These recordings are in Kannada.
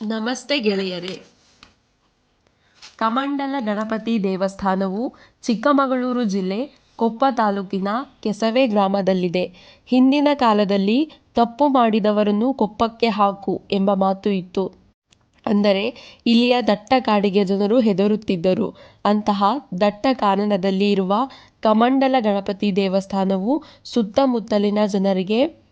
ನಮಸ್ತೆ ಗೆಳೆಯರೇ. ಕಮಂಡಲ ಗಣಪತಿ ದೇವಸ್ಥಾನವು ಚಿಕ್ಕಮಗಳೂರು ಜಿಲ್ಲೆ ಕೊಪ್ಪ ತಾಲೂಕಿನ ಕೆಸವೆ ಗ್ರಾಮದಲ್ಲಿದೆ. ಹಿಂದಿನ ಕಾಲದಲ್ಲಿ ತಪ್ಪು ಮಾಡಿದವರನ್ನು ಕೊಪ್ಪಕ್ಕೆ ಹಾಕು ಎಂಬ ಮಾತು ಇತ್ತು. ಅಂದರೆ, ಇಲ್ಲಿಯ ದಟ್ಟ ಕಾಡಿಗೆ ಜನರು ಹೆದರುತ್ತಿದ್ದರು. ಅಂತಹ ದಟ್ಟ ಕಾನನದಲ್ಲಿ ಇರುವ ಕಮಂಡಲ ಗಣಪತಿ ದೇವಸ್ಥಾನವು ಸುತ್ತಮುತ್ತಲಿನ ಜನರಿಗೆ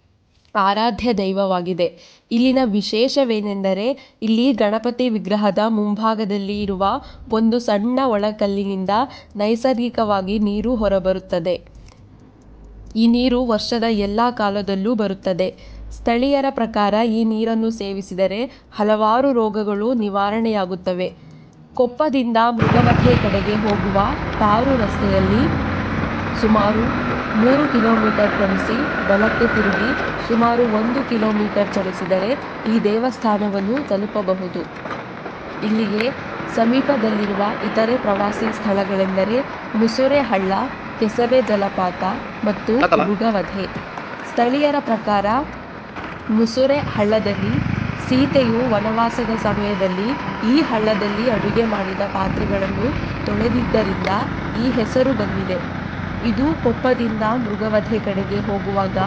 ಆರಾಧ್ಯ ದೈವವಾಗಿದೆ. ಇಲ್ಲಿನ ವಿಶೇಷವೇನೆಂದರೆ, ಇಲ್ಲಿ ಗಣಪತಿ ವಿಗ್ರಹದ ಮುಂಭಾಗದಲ್ಲಿ ಇರುವ ಒಂದು ಸಣ್ಣ ಒಳಕಲ್ಲಿನಿಂದ ನೈಸರ್ಗಿಕವಾಗಿ ನೀರು ಹೊರಬರುತ್ತದೆ. ಈ ನೀರು ವರ್ಷದ ಎಲ್ಲ ಕಾಲದಲ್ಲೂ ಬರುತ್ತದೆ. ಸ್ಥಳೀಯರ ಪ್ರಕಾರ ಈ ನೀರನ್ನು ಸೇವಿಸಿದರೆ ಹಲವಾರು ರೋಗಗಳು ನಿವಾರಣೆಯಾಗುತ್ತವೆ. ಕೊಪ್ಪದಿಂದ ಮೃಗವಧೆ ಕಡೆಗೆ ಹೋಗುವ ತಾರು ರಸ್ತೆಯಲ್ಲಿ ಸುಮಾರು ಮೂರು ಕಿಲೋಮೀಟರ್ ಕ್ರಮಿಸಿ ಬಲಕ್ಕೆ ತಿರುಗಿ ಸುಮಾರು ಒಂದು ಕಿಲೋಮೀಟರ್ ಚಲಿಸಿದರೆ ಈ ದೇವಸ್ಥಾನವನ್ನು ತಲುಪಬಹುದು. ಇಲ್ಲಿಗೆ ಸಮೀಪದಲ್ಲಿರುವ ಇತರೆ ಪ್ರವಾಸಿ ಸ್ಥಳಗಳೆಂದರೆ ಮುಸುರೆ ಹಳ್ಳ, ಕೆಸವೆ ಜಲಪಾತ ಮತ್ತು ಮೃಗವಧೆ. ಸ್ಥಳೀಯರ ಪ್ರಕಾರ ಮುಸುರೆ ಹಳ್ಳದಲ್ಲಿ ಸೀತೆಯು ವನವಾಸದ ಸಮಯದಲ್ಲಿ ಈ ಹಳ್ಳದಲ್ಲಿ ಅಡುಗೆ ಮಾಡಿದ ಪಾತ್ರೆಗಳನ್ನು ತೊಳೆದಿದ್ದರಿಂದ ಈ ಹೆಸರು ಬಂದಿದೆ. ಇದು ಕೊಪ್ಪದಿಂದ ಮೃಗವಧೆ ಕಡೆಗೆ ಹೋಗುವಾಗ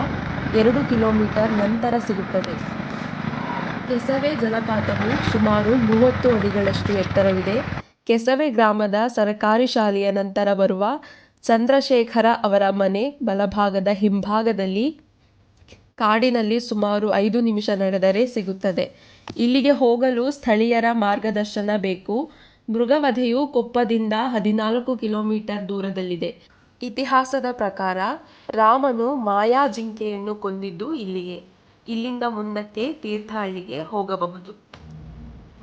ಎರಡು ಕಿಲೋಮೀಟರ್ ನಂತರ ಸಿಗುತ್ತದೆ. ಕೆಸವೆ ಜಲಪಾತವು ಸುಮಾರು ಮೂವತ್ತು ಅಡಿಗಳಷ್ಟು ಎತ್ತರವಿದೆ. ಕೆಸವೆ ಗ್ರಾಮದ ಸರಕಾರಿ ಶಾಲೆಯ ನಂತರ ಬರುವ ಚಂದ್ರಶೇಖರ ಅವರ ಮನೆ ಬಲಭಾಗದ ಹಿಂಭಾಗದಲ್ಲಿ ಕಾಡಿನಲ್ಲಿ ಸುಮಾರು ಐದು ನಿಮಿಷ ನಡೆದರೆ ಸಿಗುತ್ತದೆ. ಇಲ್ಲಿಗೆ ಹೋಗಲು ಸ್ಥಳೀಯರ ಮಾರ್ಗದರ್ಶನ ಬೇಕು. ಮೃಗವಧೆಯು ಕೊಪ್ಪದಿಂದ ಹದಿನಾಲ್ಕು ಕಿಲೋಮೀಟರ್ ದೂರದಲ್ಲಿದೆ. ಇತಿಹಾಸದ ಪ್ರಕಾರ ರಾಮನು ಮಾಯಾ ಜಿಂಕೆಯನ್ನು ಕೊಂದಿದ್ದು ಇಲ್ಲಿಯೇ. ಇಲ್ಲಿಂದ ಮುಂದಕ್ಕೆ ತೀರ್ಥಹಳ್ಳಿಗೆ ಹೋಗಬಹುದು.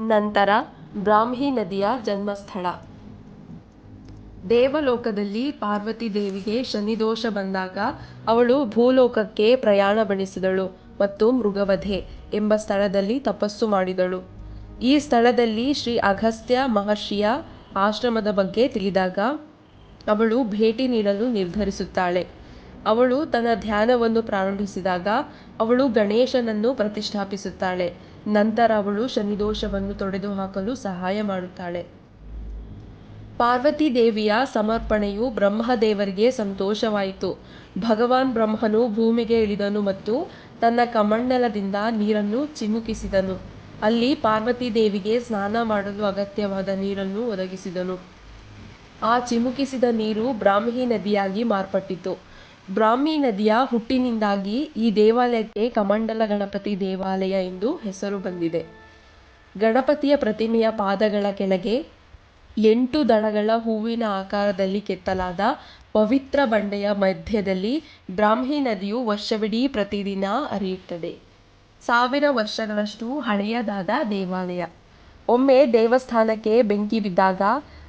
ನಂತರ ಬ್ರಾಹ್ಮಿ ನದಿಯ ಜನ್ಮಸ್ಥಳ. ದೇವಲೋಕದಲ್ಲಿ ಪಾರ್ವತಿ ದೇವಿಗೆ ಶನಿದೋಷ ಬಂದಾಗ ಅವಳು ಭೂಲೋಕಕ್ಕೆ ಪ್ರಯಾಣ ಬೆಳೆಸಿದಳು ಮತ್ತು ಮೃಗವಧೆ ಎಂಬ ಸ್ಥಳದಲ್ಲಿ ತಪಸ್ಸು ಮಾಡಿದಳು. ಈ ಸ್ಥಳದಲ್ಲಿ ಶ್ರೀ ಅಗಸ್ತ್ಯ ಮಹರ್ಷಿಯ ಆಶ್ರಮದ ಬಗ್ಗೆ ತಿಳಿದಾಗ ಅವಳು ಭೇಟಿ ನೀಡಲು ನಿರ್ಧರಿಸುತ್ತಾಳೆ. ಅವಳು ತನ್ನ ಧ್ಯಾನವನ್ನು ಪ್ರಾರಂಭಿಸಿದಾಗ ಅವಳು ಗಣೇಶನನ್ನು ಪ್ರತಿಷ್ಠಾಪಿಸುತ್ತಾಳೆ. ನಂತರ ಅವಳು ಶನಿದೋಷವನ್ನು ತೊಡೆದುಹಾಕಲು ಸಹಾಯ ಮಾಡುತ್ತಾಳೆ. ಪಾರ್ವತಿ ದೇವಿಯ ಸಮರ್ಪಣೆಯು ಬ್ರಹ್ಮದೇವರಿಗೆ ಸಂತೋಷವಾಯಿತು. ಭಗವಾನ್ ಬ್ರಹ್ಮನು ಭೂಮಿಗೆ ಇಳಿದನು ಮತ್ತು ತನ್ನ ಕಮಂಡಲದಿಂದ ನೀರನ್ನು ಚಿಮುಕಿಸಿದನು. ಅಲ್ಲಿ ಪಾರ್ವತಿ ದೇವಿಗೆ ಸ್ನಾನ ಮಾಡಲು ಅಗತ್ಯವಾದ ನೀರನ್ನು ಒದಗಿಸಿದನು. ಆ ಚಿಮುಕಿಸಿದ ನೀರು ಬ್ರಾಹ್ಮಿ ನದಿಯಾಗಿ ಮಾರ್ಪಟ್ಟಿತು. ಬ್ರಾಹ್ಮಿ ನದಿಯ ಹುಟ್ಟಿನಿಂದಾಗಿ ಈ ದೇವಾಲಯಕ್ಕೆ ಕಮಂಡಲ ಗಣಪತಿ ದೇವಾಲಯ ಎಂದು ಹೆಸರು ಬಂದಿದೆ. ಗಣಪತಿಯ ಪ್ರತಿಮೆಯ ಪಾದಗಳ ಕೆಳಗೆ ಎಂಟು ದಳಗಳ ಹೂವಿನ ಆಕಾರದಲ್ಲಿ ಕೆತ್ತಲಾದ ಪವಿತ್ರ ಬಂಡೆಯ ಮಧ್ಯದಲ್ಲಿ ಬ್ರಾಹ್ಮಿ ನದಿಯು ವರ್ಷವಿಡೀ ಪ್ರತಿದಿನ ಹರಿಯುತ್ತದೆ. ಸಾವಿರ ವರ್ಷಗಳಷ್ಟು ಹಳೆಯದಾದ ದೇವಾಲಯ. ಒಮ್ಮೆ ದೇವಸ್ಥಾನಕ್ಕೆ ಬೆಂಕಿ ಬಿದ್ದಾಗ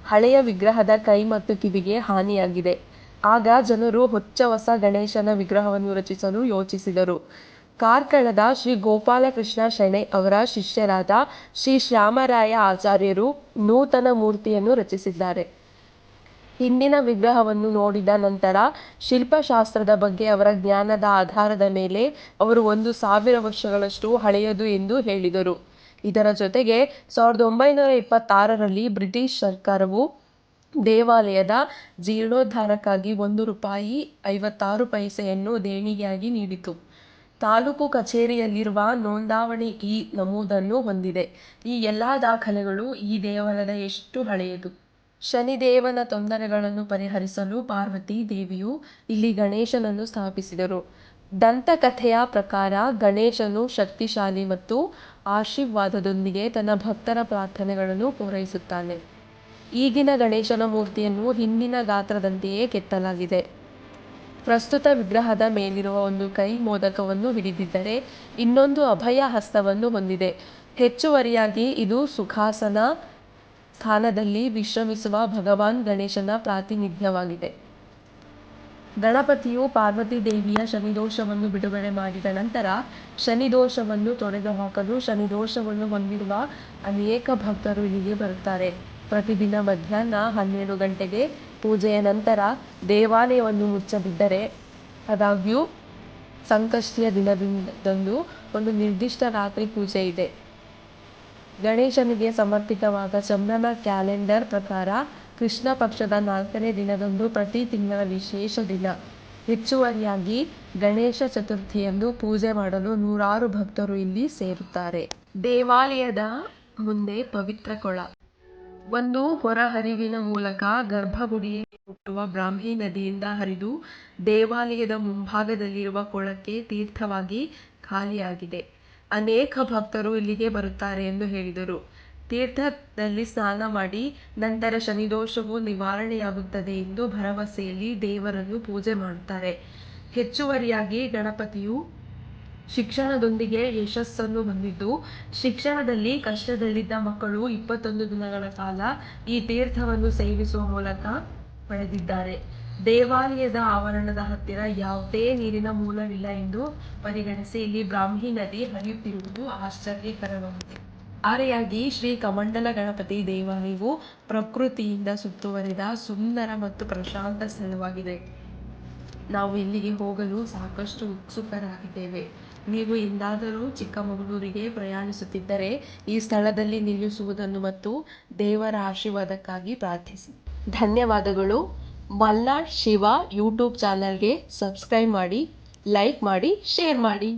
ಹಳೆಯ ವಿಗ್ರಹದ ಕೈ ಮತ್ತು ಕಿವಿಗೆ ಹಾನಿಯಾಗಿದೆ. ಆಗ ಜನರು ಹೊಚ್ಚ ಹೊಸ ಗಣೇಶನ ವಿಗ್ರಹವನ್ನು ರಚಿಸಲು ಯೋಚಿಸಿದರು. ಕಾರ್ಕಳದ ಶ್ರೀ ಗೋಪಾಲಕೃಷ್ಣ ಶೆಣೈ ಅವರ ಶಿಷ್ಯರಾದ ಶ್ರೀ ಶ್ಯಾಮರಾಯ ಆಚಾರ್ಯರು ನೂತನ ಮೂರ್ತಿಯನ್ನು ರಚಿಸಿದ್ದಾರೆ. ಹಿಂದಿನ ವಿಗ್ರಹವನ್ನು ನೋಡಿದ ನಂತರ ಶಿಲ್ಪಶಾಸ್ತ್ರದ ಬಗ್ಗೆ ಅವರ ಜ್ಞಾನದ ಆಧಾರದ ಮೇಲೆ ಅವರು ಒಂದು ಸಾವಿರ ವರ್ಷಗಳಷ್ಟು ಹಳೆಯದು ಎಂದು ಹೇಳಿದರು. ಇದರ ಜೊತೆಗೆ ಸಾವಿರದ ಒಂಬೈನೂರ ಇಪ್ಪತ್ತಾರರಲ್ಲಿ ಬ್ರಿಟಿಷ್ ಸರ್ಕಾರವು ದೇವಾಲಯದ ಜೀರ್ಣೋದ್ಧಾರಕ್ಕಾಗಿ ಒಂದು ರೂಪಾಯಿ ಐವತ್ತಾರು ಪೈಸೆಯನ್ನು ದೇಣಿಗೆಯಾಗಿ ನೀಡಿತು. ತಾಲೂಕು ಕಚೇರಿಯಲ್ಲಿರುವ ನೋಂದಾವಣಿ ಈ ನಮೂದನ್ನು ಹೊಂದಿದೆ. ಈ ಎಲ್ಲ ದಾಖಲೆಗಳು ಈ ದೇವಾಲಯದ ಎಷ್ಟು ಹಳೆಯದು? ಶನಿದೇವನ ತೊಂದರೆಗಳನ್ನು ಪರಿಹರಿಸಲು ಪಾರ್ವತಿ ದೇವಿಯು ಇಲ್ಲಿ ಗಣೇಶನನ್ನು ಸ್ಥಾಪಿಸಿದರು. ದಂತಕಥೆಯ ಪ್ರಕಾರ ಗಣೇಶನು ಶಕ್ತಿಶಾಲಿ ಮತ್ತು ಆಶೀರ್ವಾದದೊಂದಿಗೆ ತನ್ನ ಭಕ್ತರ ಪ್ರಾರ್ಥನೆಗಳನ್ನು ಪೂರೈಸುತ್ತಾನೆ. ಈಗಿನ ಗಣೇಶನ ಮೂರ್ತಿಯನ್ನು ಹಿಂದಿನ ಗಾತ್ರದಂತೆಯೇ ಕೆತ್ತಲಾಗಿದೆ. ಪ್ರಸ್ತುತ ವಿಗ್ರಹದ ಮೇಲಿರುವ ಒಂದು ಕೈ ಮೋದಕವನ್ನು ಹಿಡಿದಿದ್ದರೆ ಇನ್ನೊಂದು ಅಭಯ ಹಸ್ತವನ್ನು ಹೊಂದಿದೆ. ಹೆಚ್ಚುವರಿಯಾಗಿ ಇದು ಸುಖಾಸನ ಸ್ಥಾನದಲ್ಲಿ ವಿಶ್ರಮಿಸುವ ಭಗವಾನ್ ಗಣೇಶನ ಪ್ರಾತಿನಿಧ್ಯವಾಗಿದೆ. ಗಣಪತಿಯು ಪಾರ್ವತಿ ದೇವಿಯ ಶನಿ ದೋಷವನ್ನು ಬಿಡುಗಡೆ ಮಾಡಿದ ನಂತರ ಶನಿ ದೋಷವನ್ನು ಶನಿದೋಷವನ್ನು ಶನಿ ದೋಷವನ್ನು ಹೊಂದಿರುವ ಅನೇಕ ಭಕ್ತರು ಇಲ್ಲಿಗೆ ಬರುತ್ತಾರೆ. ಪ್ರತಿದಿನ ಮಧ್ಯಾಹ್ನ ಹನ್ನೆರಡು ಗಂಟೆಗೆ ಪೂಜೆಯ ನಂತರ ದೇವಾಲಯವನ್ನು ಮುಚ್ಚದಿದ್ದರೆ ಆದಾಗ್ಯೂ ಸಂಕಷ್ಟಿಯ ದಿನದಿಂದಂದು ಒಂದು ನಿರ್ದಿಷ್ಟ ರಾತ್ರಿ ಪೂಜೆ ಇದೆ. ಗಣೇಶನಿಗೆ ಸಮರ್ಪಿತವಾದ ಚಂದ್ರನ ಕ್ಯಾಲೆಂಡರ್ ಪ್ರಕಾರ ಕೃಷ್ಣ ಪಕ್ಷದ ನಾಲ್ಕನೇ ದಿನದಂದು ಪ್ರತಿ ತಿಂಗಳ ವಿಶೇಷ ದಿನ. ಹೆಚ್ಚುವರಿಯಾಗಿ ಗಣೇಶ ಚತುರ್ಥಿಯಂದು ಪೂಜೆ ಮಾಡಲು ನೂರಾರು ಭಕ್ತರು ಇಲ್ಲಿ ಸೇರುತ್ತಾರೆ. ದೇವಾಲಯದ ಮುಂದೆ ಪವಿತ್ರ ಕೊಳ. ಒಂದು ಹೊರಹರಿವಿನ ಮೂಲಕ ಗರ್ಭಗುಡಿಯಲ್ಲಿ ಹುಟ್ಟುವ ಬ್ರಾಹ್ಮಿ ನದಿಯಿಂದ ಹರಿದು ದೇವಾಲಯದ ಮುಂಭಾಗದಲ್ಲಿರುವ ಕೊಳಕ್ಕೆ ತೀರ್ಥವಾಗಿ ಖಾಲಿಯಾಗಿದೆ. ಅನೇಕ ಭಕ್ತರು ಇಲ್ಲಿಗೆ ಬರುತ್ತಾರೆ ಎಂದು ಹೇಳಿದರು. ತೀರ್ಥದಲ್ಲಿ ಸ್ನಾನ ಮಾಡಿ ನಂತರ ಶನಿದೋಷವು ನಿವಾರಣೆಯಾಗುತ್ತದೆ ಎಂದು ಭರವಸೆಯಲ್ಲಿ ದೇವರನ್ನು ಪೂಜೆ ಮಾಡುತ್ತಾರೆ. ಹೆಚ್ಚುವರಿಯಾಗಿ ಗಣಪತಿಯು ಶಿಕ್ಷಣದೊಂದಿಗೆ ಯಶಸ್ಸನ್ನು ಹೊಂದಿದ್ದು, ಶಿಕ್ಷಣದಲ್ಲಿ ಕಷ್ಟದಲ್ಲಿದ್ದ ಮಕ್ಕಳು ಇಪ್ಪತ್ತೊಂದು ದಿನಗಳ ಕಾಲ ಈ ತೀರ್ಥವನ್ನು ಸೇವಿಸುವ ಮೂಲಕ ಪಡೆದಿದ್ದಾರೆ. ದೇವಾಲಯದ ಆವರಣದ ಹತ್ತಿರ ಯಾವುದೇ ನೀರಿನ ಮೂಲವಿಲ್ಲ ಎಂದು ಪರಿಗಣಿಸಿ ಇಲ್ಲಿ ಬ್ರಾಹ್ಮಿ ನದಿ ಹರಿಯುತ್ತಿರುವುದು ಆಶ್ಚರ್ಯಕರವಾಗಿದೆ. ಆರೆಯಾಗಿ ಶ್ರೀ ಕಮಂಡಲ ಗಣಪತಿ ದೇವಾಲಯವು ಪ್ರಕೃತಿಯಿಂದ ಸುತ್ತುವರಿದ ಸುಂದರ ಮತ್ತು ಪ್ರಶಾಂತ ಸ್ಥಳವಾಗಿದೆ. ನಾವು ಇಲ್ಲಿಗೆ ಹೋಗಲು ಸಾಕಷ್ಟು ಉತ್ಸುಕರಾಗಿದ್ದೇವೆ. ನೀವು ಎಂದಾದರೂ ಚಿಕ್ಕಮಗಳೂರಿಗೆ ಪ್ರಯಾಣಿಸುತ್ತಿದ್ದರೆ ಈ ಸ್ಥಳದಲ್ಲಿ ನಿಲ್ಲಿಸುವುದನ್ನು ಮತ್ತು ದೇವರ ಆಶೀರ್ವಾದಕ್ಕಾಗಿ ಪ್ರಾರ್ಥಿಸಿ. ಧನ್ಯವಾದಗಳು. ಮಲ್ನಾಡ್ ಶಿವ ಯೂಟ್ಯೂಬ್ ಚಾನಲ್ಗೆ ಸಬ್ಸ್ಕ್ರೈಬ್ ಮಾಡಿ, ಲೈಕ್ ಮಾಡಿ, ಶೇರ್ ಮಾಡಿ.